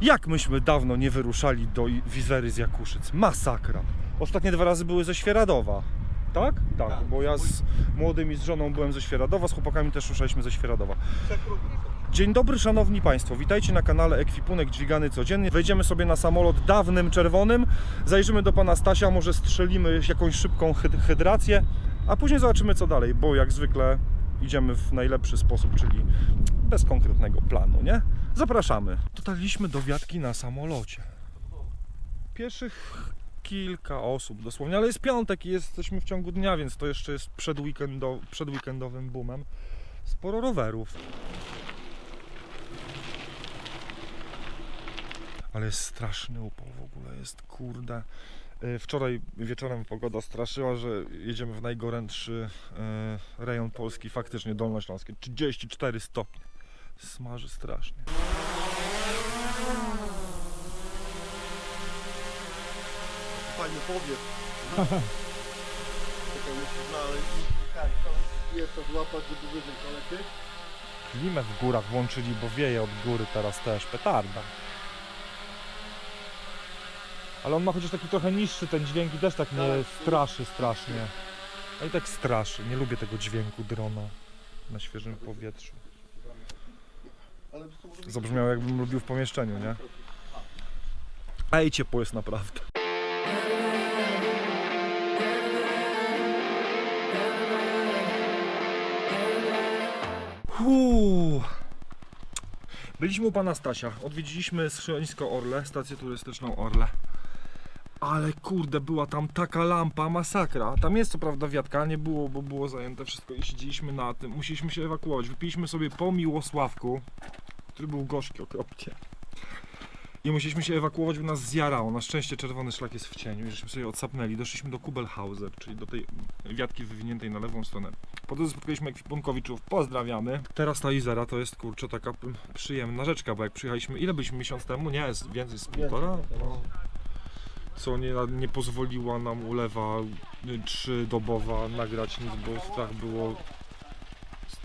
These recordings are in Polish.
Jak myśmy dawno nie wyruszali do Wizery z Jakuszyc. Masakra. Ostatnie dwa razy były ze Świeradowa. Tak? Tak, bo ja z młodym i z żoną byłem ze Świeradowa, z chłopakami też ruszaliśmy ze Świeradowa. Dzień dobry szanowni Państwo, witajcie na kanale Ekwipunek Dźwigany Codziennie. Wejdziemy sobie na samolot dawnym, czerwonym, zajrzymy do Pana Stasia, może strzelimy jakąś szybką hyd- hydrację, a później zobaczymy co dalej, bo jak zwykle idziemy w najlepszy sposób, czyli bez konkretnego planu, nie? Zapraszamy. Dotarliśmy do wiatki na samolocie. Pieszych kilka osób dosłownie, ale jest piątek i jesteśmy w ciągu dnia, więc to jeszcze jest przed, weekendo, przed weekendowym boomem. Sporo rowerów. Ale jest straszny upał w ogóle, jest kurde. Y, Wczoraj wieczorem pogoda straszyła, że jedziemy w najgorętszy y, rejon Polski, faktycznie Dolnośląskie. 34 stopnie. Smaży strasznie. Fajny powiew. Czekaj, muszę znaleźć. Tak, to złapać, żeby wyżej polecieć. Klimę w górach włączyli, bo wieje od góry teraz też. Petarda. Ale on ma chociaż taki trochę niższy ten dźwięk i też tak mnie Tak. straszy strasznie. A i tak straszy. Nie lubię tego dźwięku drona na świeżym powietrzu. Ale to może być... Zabrzmiało jakbym lubił w pomieszczeniu, nie? Ej, ciepło jest naprawdę. Uuu. Byliśmy u pana Stasia, odwiedziliśmy schronisko Orle, stację turystyczną Orle. Ale kurde, była tam taka lampa, masakra. Tam jest co prawda wiatka, nie było, bo było zajęte wszystko i siedzieliśmy na tym. Musieliśmy się ewakuować. Wypiliśmy sobie po Miłosławku, który był gorzki okropnie. I musieliśmy się ewakuować, bo nas zjarało. Na szczęście czerwony szlak jest w cieniu i żeśmy sobie odsapnęli. Doszliśmy do Kubelhauser, czyli do tej wiatki wywiniętej na lewą stronę. Po drodze spotkaliśmy ekwipunkowiczów, pozdrawiamy. Teraz ta Izera to jest kurczę taka przyjemna rzeczka, bo jak przyjechaliśmy, ile byliśmy miesiąc temu? Nie, z- więcej z półtora? No. Co nie, nie pozwoliła nam ulewa y, trzydobowa nagrać nic, bo strach było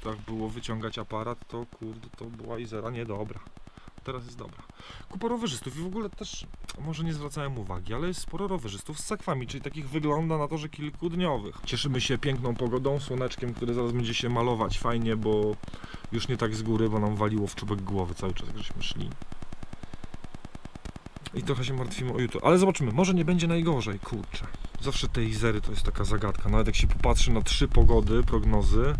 strach było wyciągać aparat, to kurde, to była Izera niedobra. Teraz jest dobra. Kupa rowerzystów i w ogóle też, może nie zwracałem uwagi, ale jest sporo rowerzystów z sakwami, czyli takich wygląda na to, że kilkudniowych. Cieszymy się piękną pogodą, słoneczkiem, które zaraz będzie się malować fajnie, bo już nie tak z góry, bo nam waliło w czubek głowy cały czas, jak żeśmy szli. I trochę się martwimy o jutro, ale zobaczymy, może nie będzie najgorzej, kurczę. Zawsze te Izery to jest taka zagadka, nawet jak się popatrzy na trzy pogody, prognozy,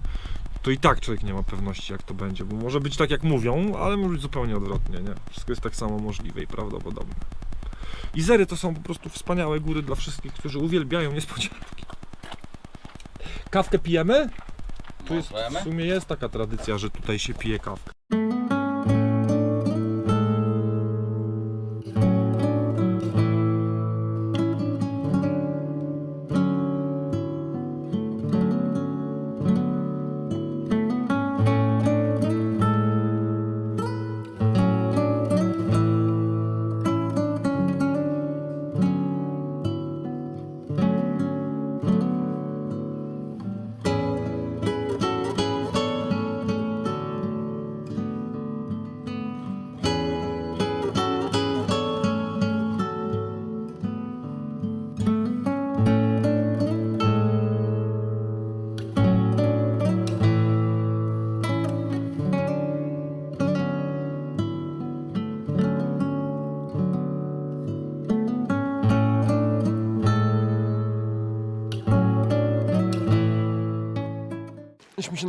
to i tak człowiek nie ma pewności jak to będzie, bo może być tak jak mówią, ale może być zupełnie odwrotnie, nie? Wszystko jest tak samo możliwe i prawdopodobne. Izery to są po prostu wspaniałe góry dla wszystkich, którzy uwielbiają niespodzianki. Kawkę pijemy? Tu jest, w sumie jest taka tradycja, że tutaj się pije kawkę.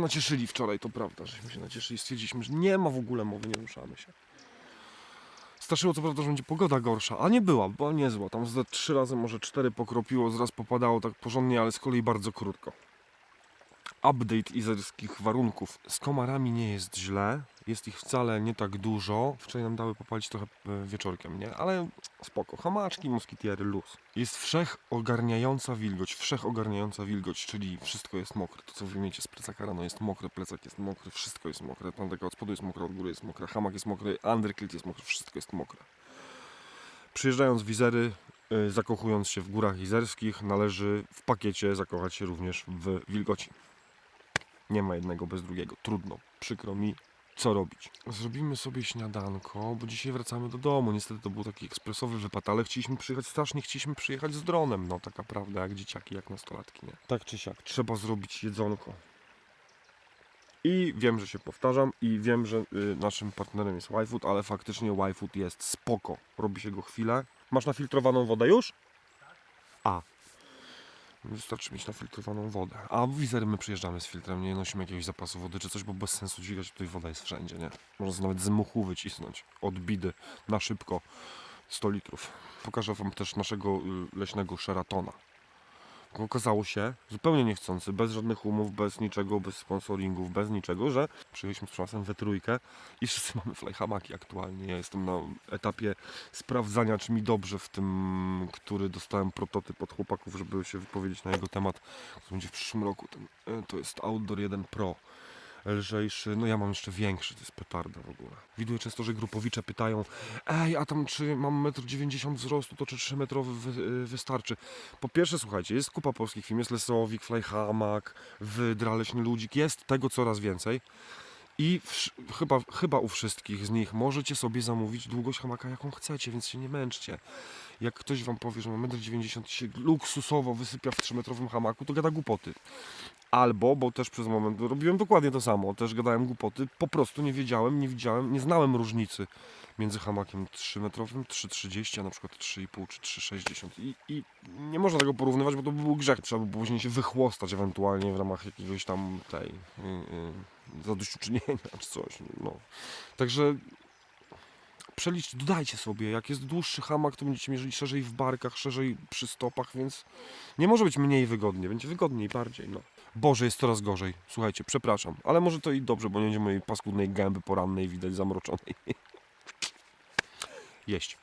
Nacieszyli wczoraj, to prawda, żeśmy się nacieszyli. Stwierdziliśmy, że nie ma w ogóle mowy, nie ruszamy się. Straszyło co prawda, że będzie pogoda gorsza, a nie była, była niezła. Tam ze trzy razy, może cztery pokropiło, zraz popadało tak porządnie, ale z kolei bardzo krótko. Update izerskich warunków. Z komarami nie jest źle, jest ich wcale nie tak dużo. Wczoraj nam dały popalić trochę e, wieczorkiem, nie? Ale spoko. Hamaczki, moskitiery, luz. Jest wszechogarniająca wilgoć, wszechogarniająca wilgoć, czyli wszystko jest mokre. To co wy wiecie z plecaka rano jest mokre, plecak jest mokry, wszystko jest mokre. Taka od spodu jest mokra, od góry jest mokra, hamak jest mokry, undercliff jest mokry, wszystko jest mokre. Przyjeżdżając w Izery, y, zakochując się w górach izerskich, należy w pakiecie zakochać się również w wilgoci. Nie ma jednego bez drugiego. Trudno, przykro mi, co robić? Zrobimy sobie śniadanko, bo dzisiaj wracamy do domu. Niestety to był taki ekspresowy wypad, ale chcieliśmy przyjechać, strasznie chcieliśmy przyjechać z dronem. No taka prawda, jak dzieciaki, jak nastolatki, nie? Tak czy siak, trzeba zrobić jedzonko. I wiem, że się powtarzam i wiem, że y, naszym partnerem jest YFood, ale faktycznie YFood jest spoko. Robi się go chwilę. Masz nafiltrowaną wodę już? A. Wystarczy mieć nafiltrowaną wodę. A wizery my przyjeżdżamy z filtrem, nie nosimy jakiegoś zapasu wody czy coś, bo bez sensu dźwigać, tutaj woda jest wszędzie, nie? Można nawet z muchu wycisnąć od bidy na szybko 100 litrów. Pokażę wam też naszego y, leśnego Sheratona. Okazało się, zupełnie niechcący, bez żadnych umów, bez niczego, bez sponsoringów, bez niczego, że przyjechaliśmy z czasem we trójkę i wszyscy mamy flyhamaki aktualnie. Ja jestem na etapie sprawdzania, czy mi dobrze w tym, który dostałem prototyp od chłopaków, żeby się wypowiedzieć na jego temat, który będzie w przyszłym roku. Ten, e, to jest Outdoor 1 Pro. Lżejszy, no ja mam jeszcze większy, to jest petarda w ogóle. Widuję często, że grupowicze pytają Ej, a tam czy mam 1,90 m wzrostu, to czy 3-metrowy wy, y, wystarczy? Po pierwsze, słuchajcie, jest kupa polskich firm, jest Lesowik, Flyhamak, Wydra, Leśny Ludzik, jest tego coraz więcej. I wsz- chyba, chyba u wszystkich z nich możecie sobie zamówić długość hamaka jaką chcecie, więc się nie męczcie. Jak ktoś wam powie, że ma 1,90 m i się luksusowo wysypia w 3-metrowym hamaku, to gada głupoty. Albo, bo też przez moment robiłem dokładnie to samo, też gadałem głupoty, po prostu nie wiedziałem, nie widziałem, nie znałem różnicy między hamakiem 3-metrowym, 3,30, a na przykład 3,5 czy 3,60 I, i nie można tego porównywać, bo to by był grzech, trzeba by później się wychłostać ewentualnie w ramach jakiegoś tam tej yy, yy, zadośćuczynienia czy coś, no. Także przeliczcie, dodajcie sobie, jak jest dłuższy hamak, to będziecie mierzyli szerzej w barkach, szerzej przy stopach, więc nie może być mniej wygodnie, będzie wygodniej bardziej, no. Boże, jest coraz gorzej. Słuchajcie, przepraszam, ale może to i dobrze, bo nie będzie mojej paskudnej gęby porannej widać zamroczonej. Jeść.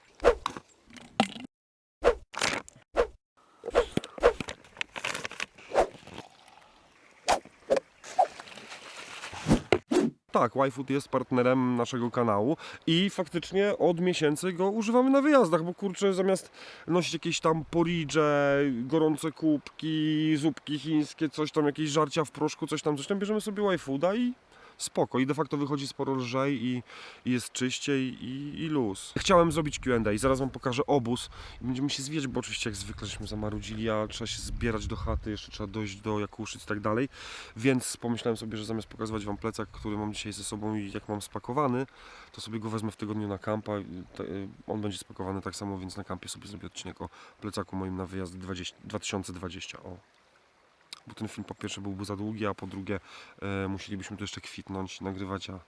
Tak, YFood jest partnerem naszego kanału i faktycznie od miesięcy go używamy na wyjazdach, bo kurczę, zamiast nosić jakieś tam porridże, gorące kubki, zupki chińskie, coś tam, jakieś żarcia w proszku, coś tam, coś tam, bierzemy sobie YFooda i spoko. I de facto wychodzi sporo lżej i, i jest czyściej i, i luz. Chciałem zrobić Q&A i zaraz Wam pokażę obóz i będziemy się zwijać, bo oczywiście jak zwykle żeśmy zamarudzili, a trzeba się zbierać do chaty, jeszcze trzeba dojść do Jakuszyc i tak dalej, więc pomyślałem sobie, że zamiast pokazywać Wam plecak, który mam dzisiaj ze sobą i jak mam spakowany, to sobie go wezmę w tygodniu na kampa. y, On będzie spakowany tak samo, więc na kampie sobie zrobię odcinek o plecaku moim na wyjazd 20, 2020. O. Bo ten film po pierwsze byłby za długi, a po drugie e, musielibyśmy tu jeszcze kwitnąć, nagrywać. A...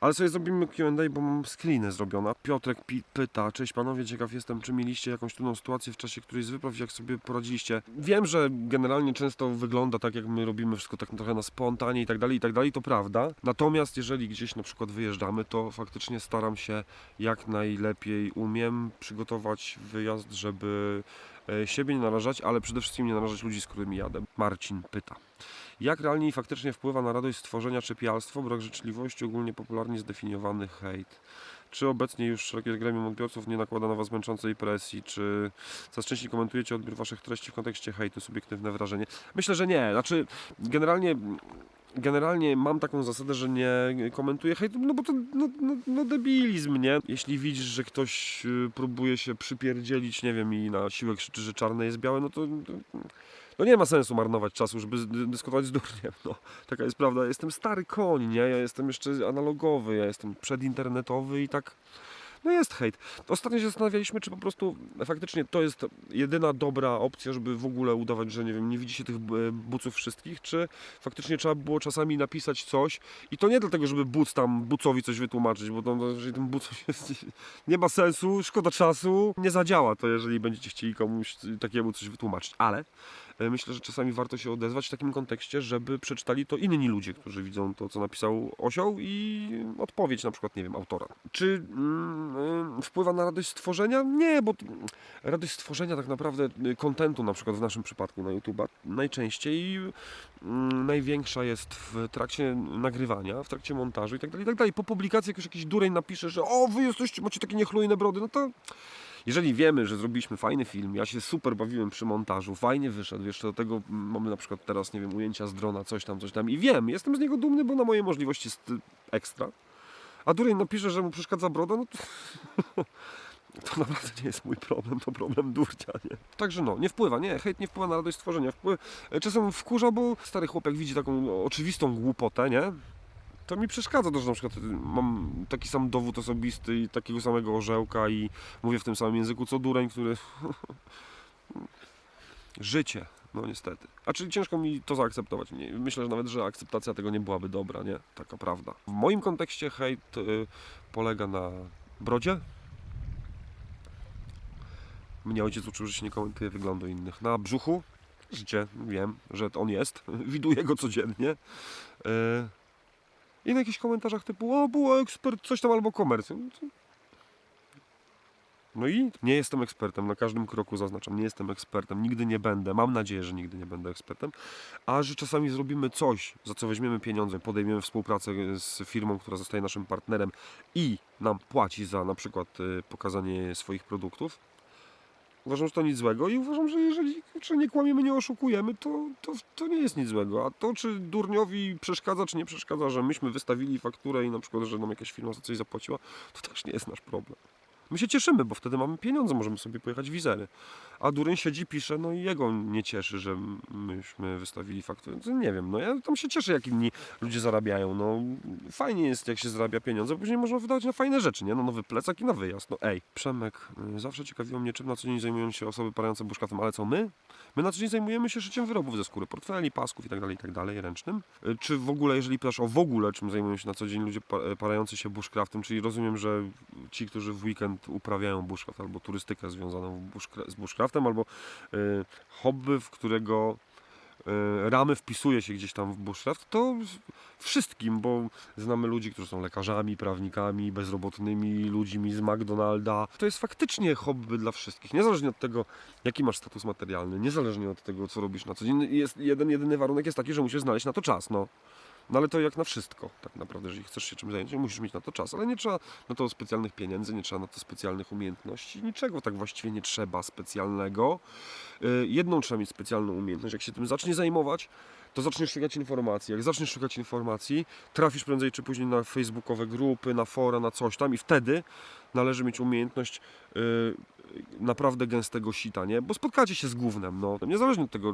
Ale sobie zrobimy Q&A, bo mam screeny zrobione. Piotrek pi- pyta, cześć panowie, ciekaw jestem, czy mieliście jakąś trudną sytuację w czasie którejś z wypraw, jak sobie poradziliście. Wiem, że generalnie często wygląda tak, jak my robimy wszystko tak trochę na spontanie i tak dalej, i tak dalej, to prawda. Natomiast jeżeli gdzieś na przykład wyjeżdżamy, to faktycznie staram się jak najlepiej umiem przygotować wyjazd, żeby siebie nie narażać, ale przede wszystkim nie narażać ludzi, z którymi jadę. Marcin pyta. Jak realnie i faktycznie wpływa na radość stworzenia czepialstwo, brak życzliwości, ogólnie popularnie zdefiniowany hejt? Czy obecnie już szerokie gremium odbiorców nie nakłada na Was męczącej presji? Czy coraz częściej komentujecie odbiór Waszych treści w kontekście hejtu, subiektywne wrażenie? Myślę, że nie. Znaczy, generalnie generalnie mam taką zasadę, że nie komentuję hejtu, no bo to no, no, no debilizm, nie? Jeśli widzisz, że ktoś y, próbuje się przypierdzielić, nie wiem, i na siłę krzyczy, że czarne jest białe, no to, no nie ma sensu marnować czasu, żeby dyskutować z durniem, no. Taka jest prawda. Jestem stary koń, nie? Ja jestem jeszcze analogowy, ja jestem przedinternetowy i tak... No jest hejt. Ostatnio się zastanawialiśmy, czy po prostu faktycznie to jest jedyna dobra opcja, żeby w ogóle udawać, że nie wiem, nie widzi się tych e, buców wszystkich, czy faktycznie trzeba było czasami napisać coś i to nie dlatego, żeby buc tam bucowi coś wytłumaczyć, bo no, jeżeli ten buc jest, nie ma sensu, szkoda czasu, nie zadziała to, jeżeli będziecie chcieli komuś takiemu coś wytłumaczyć, ale myślę, że czasami warto się odezwać w takim kontekście, żeby przeczytali to inni ludzie, którzy widzą to, co napisał osioł i odpowiedź na przykład, nie wiem, autora. Czy mm, y, wpływa na radość stworzenia? Nie, bo radość stworzenia tak naprawdę y, kontentu, na przykład w naszym przypadku na YouTube'a, najczęściej mm, największa jest w trakcie nagrywania, w trakcie montażu i tak dalej, i tak dalej. Po publikacji jak już jakiś dureń napisze, że o, wy jesteście, macie takie niechlujne brody, no to jeżeli wiemy, że zrobiliśmy fajny film, ja się super bawiłem przy montażu, fajnie wyszedł, jeszcze do tego mamy na przykład teraz, nie wiem, ujęcia z drona, coś tam, coś tam i wiem, jestem z niego dumny, bo na moje możliwości jest y, ekstra, A Dureń napisze, że mu przeszkadza broda, no to, to naprawdę nie jest mój problem, to problem durcia, nie? Także no, nie wpływa, nie, hejt nie wpływa na radość stworzenia. Wpływa, czasem wkurza, bo stary chłopak widzi taką no, oczywistą głupotę, nie? To mi przeszkadza to, że na przykład mam taki sam dowód osobisty i takiego samego orzełka i mówię w tym samym języku co Dureń, który... Życie, no niestety. A czyli ciężko mi to zaakceptować. Myślę, że nawet, że akceptacja tego nie byłaby dobra, nie? Taka prawda. W moim kontekście hejt y, polega na brodzie. Mnie ojciec uczył, że się nie komentuje wyglądu innych. Na brzuchu, życie, wiem, że on jest, widuję go codziennie. Y, I na jakichś komentarzach typu, o, było ekspert, coś tam albo komercją. No i nie jestem ekspertem, na każdym kroku zaznaczam, nie jestem ekspertem, nigdy nie będę, mam nadzieję, że nigdy nie będę ekspertem, a że czasami zrobimy coś, za co weźmiemy pieniądze, podejmiemy współpracę z firmą, która zostaje naszym partnerem i nam płaci za na przykład y, pokazanie swoich produktów, uważam, że to nic złego i uważam, że jeżeli czy nie kłamiemy, nie oszukujemy, to, to, to nie jest nic złego, a to czy durniowi przeszkadza, czy nie przeszkadza, że myśmy wystawili fakturę i na przykład, że nam jakaś firma za coś zapłaciła, to też nie jest nasz problem. My się cieszymy, bo wtedy mamy pieniądze, możemy sobie pojechać wizery. A Duryn siedzi, pisze, no i jego nie cieszy, że myśmy wystawili fakturę. To nie wiem, no ja tam się cieszę, jak inni ludzie zarabiają. No fajnie jest, jak się zarabia pieniądze, później można wydawać na fajne rzeczy, nie? No nowy plecak i na wyjazd. No ej, Przemek, y, zawsze ciekawiło mnie, czym na co dzień zajmują się osoby parające buszkatem, ale co my? My na co dzień zajmujemy się szyciem wyrobów ze skóry, portfeli, pasków i tak dalej, i tak ręcznym. Y, Czy w ogóle, jeżeli pytasz o w ogóle, czym zajmują się na co dzień ludzie pa- parający się bushcraftem, czyli rozumiem, że ci, którzy w weekend uprawiają bushcraft albo turystykę związaną z bushcraftem, albo y, hobby, w którego y, ramy wpisuje się gdzieś tam w bushcraft, to wszystkim, bo znamy ludzi, którzy są lekarzami, prawnikami, bezrobotnymi, ludźmi z McDonalda. To jest faktycznie hobby dla wszystkich, niezależnie od tego, jaki masz status materialny, niezależnie od tego, co robisz na co dzień. Jest jeden, jedyny warunek jest taki, że musisz znaleźć na to czas, no. No ale to jak na wszystko, tak naprawdę, jeżeli chcesz się czymś zająć, musisz mieć na to czas, ale nie trzeba na to specjalnych pieniędzy, nie trzeba na to specjalnych umiejętności, niczego tak właściwie nie trzeba specjalnego. Y, Jedną trzeba mieć specjalną umiejętność, jak się tym zacznie zajmować, to zaczniesz szukać informacji. Jak zaczniesz szukać informacji, trafisz prędzej czy później na facebookowe grupy, na fora, na coś tam i wtedy należy mieć umiejętność y, naprawdę gęstego sita, nie? Bo spotkacie się z gównem, no. Niezależnie od tego,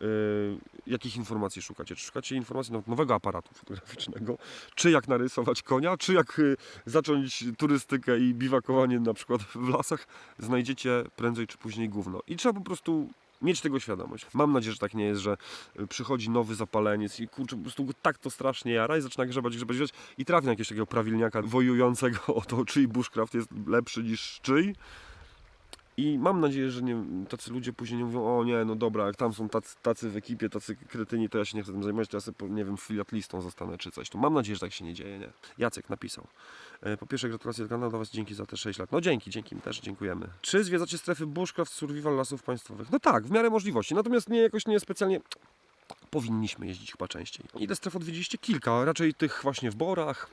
y, y, jakich informacji szukacie. Czy szukacie informacji na nowego aparatu fotograficznego, czy jak narysować konia, czy jak zacząć turystykę i biwakowanie na przykład w lasach, znajdziecie prędzej czy później gówno. I trzeba po prostu mieć tego świadomość. Mam nadzieję, że tak nie jest, że y, przychodzi nowy zapaleniec i kurczę, po prostu tak to strasznie jara i zaczyna grzebać, grzebać, grzebać i trafi na jakiegoś takiego prawilniaka wojującego o to, czyj bushcraft jest lepszy niż czyj. I mam nadzieję, że nie, tacy ludzie później nie mówią, o nie, no dobra, jak tam są tacy, tacy w ekipie, tacy kretyni, to ja się nie chcę tym zajmować, to ja sobie, nie wiem, filiatlistą zostanę czy coś. To mam nadzieję, że tak się nie dzieje, nie. Jacek napisał. E, Po pierwsze gratulacje do kanału, do Was dzięki za te 6 lat. No dzięki, dzięki, my też dziękujemy. Czy zwiedzacie strefy bushcraft, survival lasów państwowych? No tak, w miarę możliwości, natomiast nie jakoś nie specjalnie... Powinniśmy jeździć chyba częściej. Ile stref odwiedziliście? Kilka, raczej tych właśnie w Borach,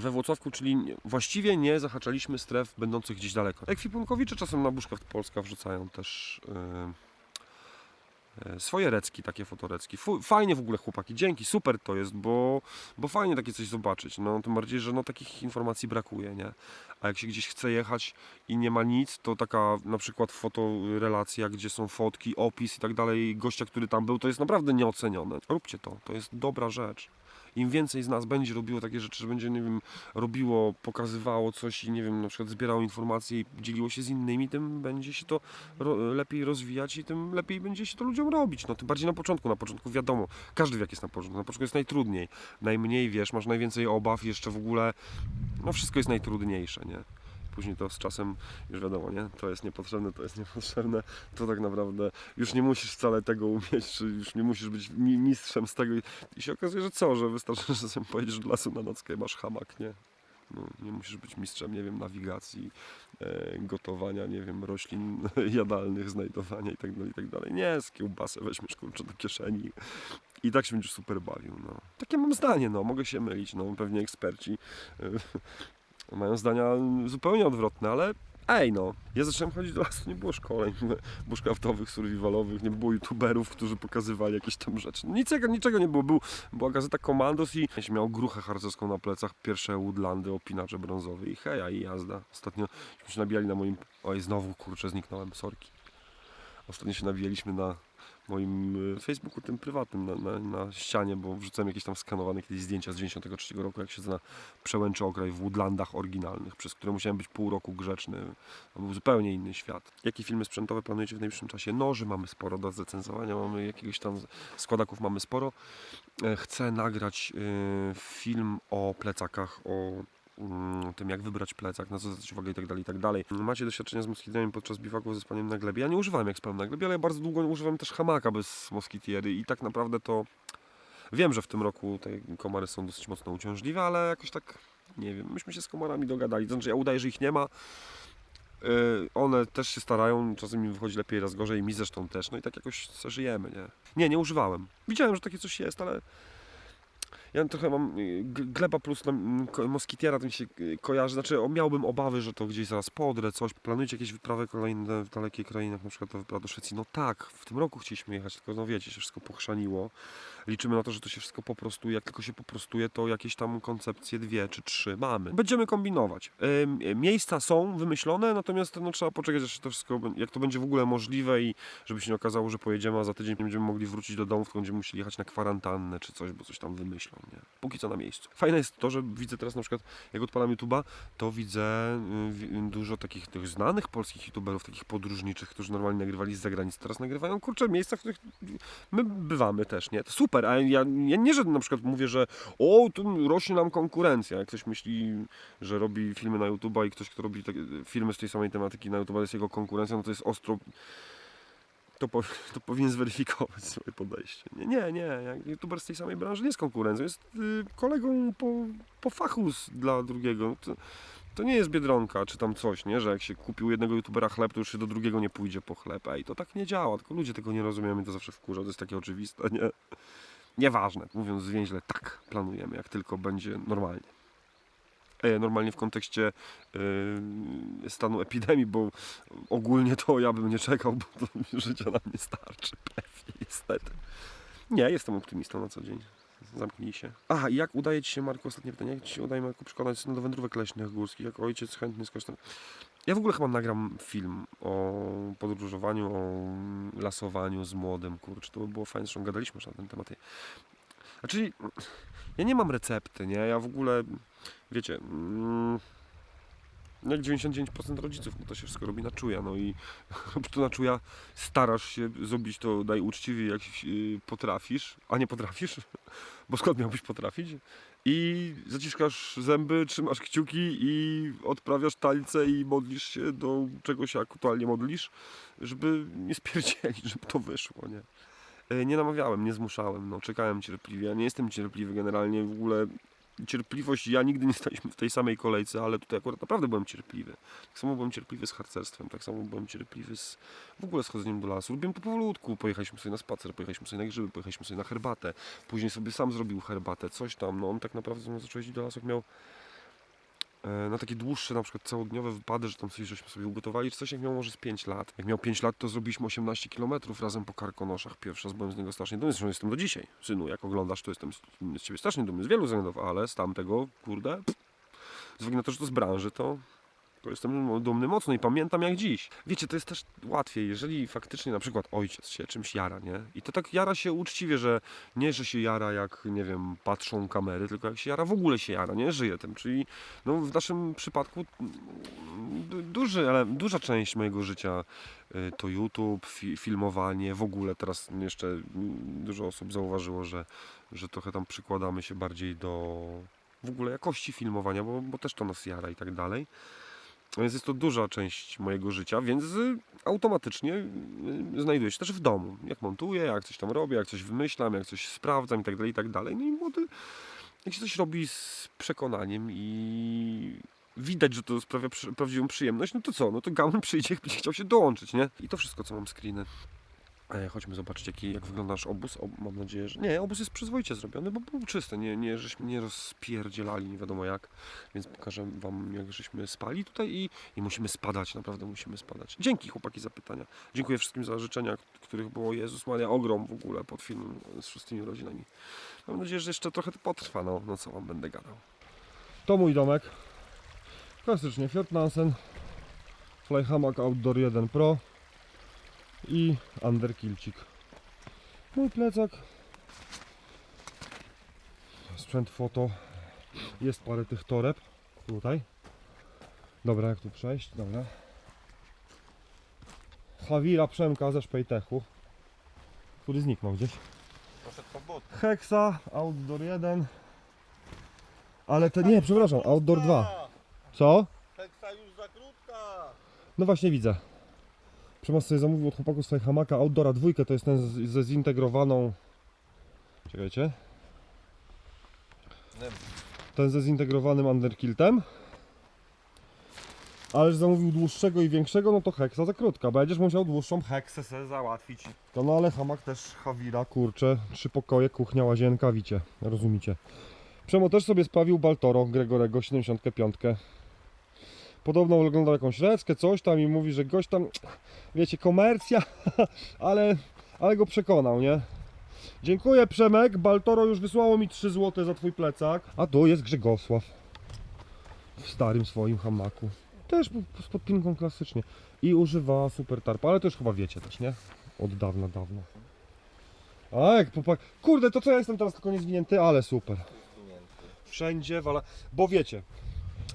we Włocławku, czyli właściwie nie zahaczaliśmy stref będących gdzieś daleko. Ekwipunkowicze czasem na Bushcraft Polska wrzucają też yy, swoje recki, takie fotorecki. Fajnie w ogóle chłopaki, dzięki, super to jest, bo, bo fajnie takie coś zobaczyć. No, tym bardziej, że no, takich informacji brakuje, nie? A jak się gdzieś chce jechać i nie ma nic, to taka na przykład fotorelacja, gdzie są fotki, opis i tak dalej, gościa, który tam był, to jest naprawdę nieocenione. Róbcie to, to jest dobra rzecz im więcej z nas będzie robiło takie rzeczy, że będzie, nie wiem, robiło, pokazywało coś i nie wiem, na przykład zbierało informacje i dzieliło się z innymi, tym będzie się to ro- lepiej rozwijać i tym lepiej będzie się to ludziom robić. No tym bardziej na początku. Na początku wiadomo, każdy wiek jest na początku. Na początku jest najtrudniej. Najmniej wiesz, masz najwięcej obaw, jeszcze w ogóle, no wszystko jest najtrudniejsze, nie? Później to z czasem już wiadomo, nie? To jest niepotrzebne, to jest niepotrzebne. To tak naprawdę już nie musisz wcale tego umieć, czy już nie musisz być mi- mistrzem z tego. I- się okazuje, że co, że wystarczy, że sobie pojedziesz do lasu na nockę i masz hamak, nie? No, nie musisz być mistrzem, nie wiem, nawigacji, e, gotowania, nie wiem, roślin jadalnych, znajdowania i tak dalej, i tak. Nie, z kiełbasę weźmiesz kurczę do kieszeni i tak się będziesz super bawił, no. Takie mam zdanie, no, mogę się mylić, no, pewnie eksperci e, mają zdania zupełnie odwrotne, ale Ej no, ja zacząłem chodzić do lasu, nie było szkoleń bushcraftowych, survivalowych, nie było youtuberów, którzy pokazywali jakieś tam rzeczy. Niczego, niczego nie było. Był, była gazeta Commandos i miał gruchę harcerską na plecach, pierwsze woodlandy, opinacze brązowe i heja i jazda. Ostatnio się nabijali na moim... Oj, znowu kurczę, zniknąłem, sorki. Ostatnio się nabijaliśmy na moim y, Facebooku, tym prywatnym, na, na, na ścianie, bo wrzucałem jakieś tam skanowane kiedyś zdjęcia z 93 roku, jak siedzę na przełęczy okraj w Woodlandach oryginalnych, przez które musiałem być pół roku grzeczny. To był zupełnie inny świat. Jakie filmy sprzętowe planujecie w najbliższym czasie? Noży mamy sporo do zrecenzowania, mamy jakiegoś tam składaków mamy sporo. E, Chcę nagrać y, film o plecakach, o tym jak wybrać plecak, na co zwracać uwagę i tak dalej, i tak dalej. Macie doświadczenia z moskitierami podczas biwaku ze spaniem na glebie? Ja nie używałem jak spałem na glebie, ale ja bardzo długo używałem też hamaka bez moskitiery i tak naprawdę to wiem, że w tym roku te komary są dosyć mocno uciążliwe, ale jakoś tak nie wiem, myśmy się z komarami dogadali, znaczy ja udaję, że ich nie ma. Yy, one też się starają, czasem im wychodzi lepiej, raz gorzej, mi zresztą też, no i tak jakoś żyjemy, nie? Nie, nie używałem. Widziałem, że takie coś jest, ale ja trochę mam y, gleba plus moskitiera, to mi się y, kojarzy. Znaczy, miałbym obawy, że to gdzieś zaraz podrę, coś. Planujecie jakieś wyprawy kolejne w dalekiej krainie, jak na przykład to wyprawa do Szwecji? No tak, w tym roku chcieliśmy jechać, tylko no wiecie, się wszystko pochrzaniło. Liczymy na to, że to się wszystko poprostuje. Jak tylko się poprostuje, to jakieś tam koncepcje dwie czy trzy mamy. Będziemy kombinować. Y, miejsca są wymyślone, natomiast no, trzeba poczekać, aż to wszystko, jak to będzie w ogóle możliwe i żeby się nie okazało, że pojedziemy, a za tydzień będziemy mogli wrócić do domu, tylko będziemy musieli jechać na kwarantannę czy coś, bo coś tam wymyślą, nie? Póki co na miejscu. Fajne jest to, że widzę teraz na przykład, jak odpalam YouTube'a, to widzę y, dużo takich tych znanych polskich YouTuberów, takich podróżniczych, którzy normalnie nagrywali z zagranicy, teraz nagrywają, kurczę, miejsca, w których my bywamy też, nie? To super, a ja, ja nie, że na przykład mówię, że o, tu rośnie nam konkurencja, jak ktoś myśli, że robi filmy na YouTube'a i ktoś, kto robi takie filmy z tej samej tematyki na YouTube'a jest jego konkurencją, no to jest ostro to, po, to powinien zweryfikować swoje podejście. Nie, nie, nie. Youtuber z tej samej branży nie jest konkurencją, jest y, kolegą po, po fachu dla drugiego. To, to nie jest biedronka czy tam coś, nie? Że jak się kupił jednego youtubera chleb, to już się do drugiego nie pójdzie po chleb. Ej, to tak nie działa, tylko ludzie tego nie rozumieją i to zawsze wkurza, to jest takie oczywiste, nie? Nieważne, mówiąc zwięźle, tak planujemy, jak tylko będzie normalnie. E, Normalnie w kontekście y, stanu epidemii, bo ogólnie to ja bym nie czekał, bo to życia nam nie starczy, pewnie, niestety. Nie, jestem optymistą na co dzień. Zamknij się. A, i jak udaje Ci się, Marku, ostatnie pytanie, jak Ci się udaje, Marku, przekonać do wędrówek leśnych górskich, jak ojciec chętny skorzystał? Ja w ogóle chyba nagram film o podróżowaniu, o lasowaniu z młodym, kurczę, to by było fajne, zresztą gadaliśmy już na ten temat. Znaczy, ja nie mam recepty, nie, ja w ogóle, wiecie, mm, jak 99% rodziców, no to się wszystko robi na czuja, no i to na czuja, starasz się zrobić to najuczciwiej jak yy, potrafisz, a nie potrafisz, bo skąd miałbyś potrafić? I zaciskasz zęby, trzymasz kciuki i odprawiasz tańce i modlisz się do czego się aktualnie modlisz, żeby nie spierdzielić, żeby to wyszło, nie? E, Nie namawiałem, nie zmuszałem, no, czekałem cierpliwie. Ja nie jestem cierpliwy generalnie, w ogóle cierpliwość, ja nigdy nie staliśmy w tej samej kolejce, ale tutaj akurat naprawdę byłem cierpliwy. Tak samo byłem cierpliwy z harcerstwem, tak samo byłem cierpliwy z w ogóle z chodzeniem do lasu. Lubiłem to powolutku, pojechaliśmy sobie na spacer, pojechaliśmy sobie na grzyby, pojechaliśmy sobie na herbatę, później sobie sam zrobił herbatę, coś tam, no on tak naprawdę no, zaczął jeździć do lasu, jak miał na takie dłuższe, na przykład całodniowe wypady, że tam coś żeśmy sobie ugotowali, czy coś jak miał może z 5 lat. Jak miał 5 lat, to zrobiliśmy 18 km razem po karkonoszach. Pierwszy raz byłem z niego strasznie dumny, zresztą jestem do dzisiaj. Synu, jak oglądasz, to jestem z, ciebie strasznie dumny, z wielu względów, ale z tamtego, kurde, z uwagi na to, że to z branży, to to jestem dumny mocno i pamiętam jak dziś. Wiecie, to jest też łatwiej, jeżeli faktycznie na przykład ojciec się czymś jara, nie? I to tak jara się uczciwie, że nie, że się jara jak, nie wiem, patrzą kamery, tylko jak się jara, w ogóle się jara, nie? Żyje tym. Czyli no, w naszym przypadku du- duży, ale duża część mojego życia y, to YouTube, fi filmowanie, w ogóle teraz jeszcze dużo osób zauważyło, że, że trochę tam przykładamy się bardziej do w ogóle jakości filmowania, bo, bo też to nas jara i tak dalej. Więc jest to duża część mojego życia, więc y, automatycznie y, znajduję się też w domu. Jak montuję, jak coś tam robię, jak coś wymyślam, jak coś sprawdzam i tak dalej, i tak dalej. No i młody, jak się coś robi z przekonaniem i widać, że to sprawia prawdziwą przyjemność, no to co? No to Gamen przyjdzie, będzie chciał się dołączyć, nie? I to wszystko, co mam screeny. E, Chodźmy zobaczyć, jaki, jak wygląda nasz obóz. O, mam nadzieję, że. Nie, obóz jest przyzwoicie zrobiony, bo był czysty. Nie, nie, żeśmy nie rozpierdzielali, nie wiadomo jak. Więc pokażę Wam, jak żeśmy spali tutaj i, i musimy spadać, naprawdę musimy spadać. Dzięki chłopaki za pytania. Dziękuję wszystkim za życzenia, których było Jezus Maria ogrom w ogóle pod filmem z szóstymi rodzinami. Mam nadzieję, że jeszcze trochę to potrwa, no, no co Wam będę gadał. To mój domek. Klasycznie Fiat Nansen. Outdoor 1 Pro. I underkilcik. Mój plecak. Sprzęt foto. Jest parę tych toreb. Tutaj. Dobra, jak tu przejść? Dobra. Hawira Przemka ze Szpejtechu. Który zniknął gdzieś. Poszedł po but. Hexa, Outdoor 1. Ale to nie, przepraszam, Outdoor 2. Co? Teksta już za krótka. No właśnie widzę. Przemas sobie zamówił od chłopaków swoje hamaka Outdoora dwójkę, to jest ten ze zintegrowaną... Czekajcie. Ten ze zintegrowanym underkiltem. Ale że zamówił dłuższego i większego, no to heksa za krótka. Będziesz musiał dłuższą heksę sobie załatwić. To no ale hamak też Hawira, kurczę. Trzy pokoje, kuchnia, łazienka, wicie. Rozumicie. Przemo też sobie sprawił Baltoro Gregorego 75. Podobno oglądał jakąś reckę, coś tam i mówi, że gość tam, wiecie, komercja, ale, ale go przekonał, nie? Dziękuję Przemek, Baltoro już wysłało mi 3 zł za twój plecak. A tu jest Grzegosław. W starym swoim hamaku. Też z podpinką klasycznie. I używa super tarpa, ale to już chyba wiecie też, nie? Od dawna, dawno. A jak popak... Kurde, to co ja jestem teraz tylko niezwinięty, ale super. Wszędzie wala... Bo wiecie,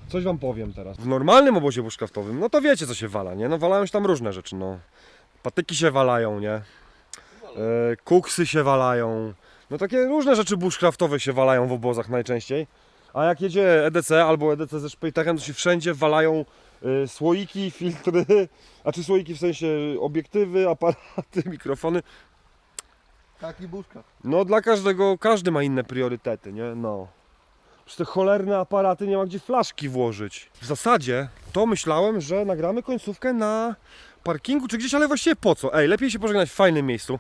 coś wam powiem teraz. W normalnym obozie bushcraftowym, no to wiecie co się wala, nie? No walają się tam różne rzeczy, no. Patyki się walają, nie? E, kuksy się walają. No takie różne rzeczy bushcraftowe się walają w obozach najczęściej. A jak jedzie EDC albo EDC ze Szpejtachem, to się wszędzie walają e, słoiki, filtry, a czy słoiki w sensie obiektywy, aparaty, mikrofony. Taki buszka. No dla każdego, każdy ma inne priorytety, nie? No. Przez te cholerne aparaty nie ma gdzie flaszki włożyć. W zasadzie to myślałem, że nagramy końcówkę na parkingu czy gdzieś, ale właściwie po co? Ej, lepiej się pożegnać w fajnym miejscu.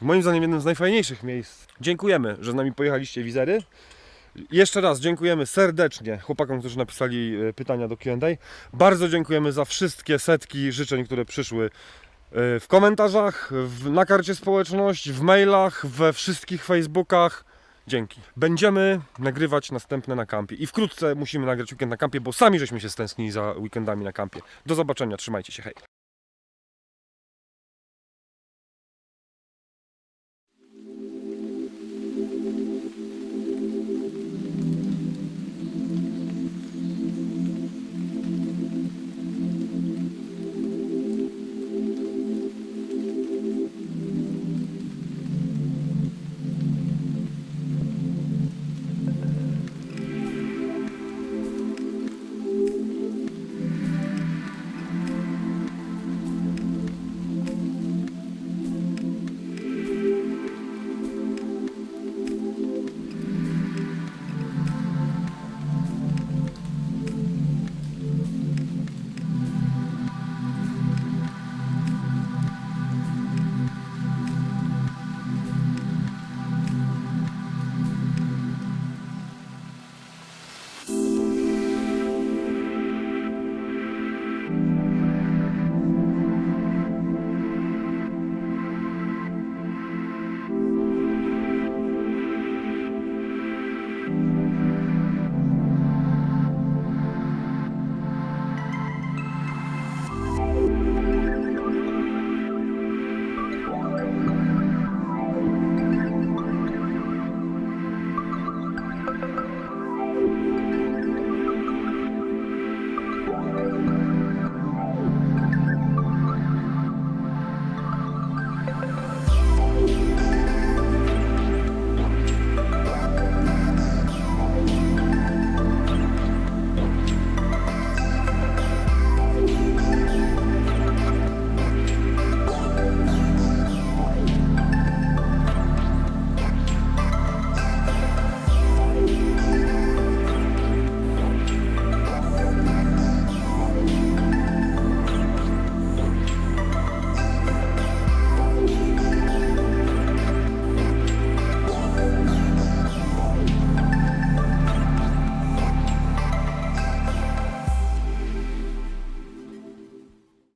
Moim zdaniem jednym z najfajniejszych miejsc. Dziękujemy, że z nami pojechaliście wizery. Jeszcze raz dziękujemy serdecznie chłopakom, którzy napisali e, pytania do Q&A. Bardzo dziękujemy za wszystkie setki życzeń, które przyszły e, w komentarzach, w, na karcie społeczność, w mailach, we wszystkich Facebookach. Dzięki. Będziemy nagrywać następne na kampie i wkrótce musimy nagrać weekend na kampie, bo sami żeśmy się stęsknili za weekendami na kampie. Do zobaczenia, trzymajcie się, hej.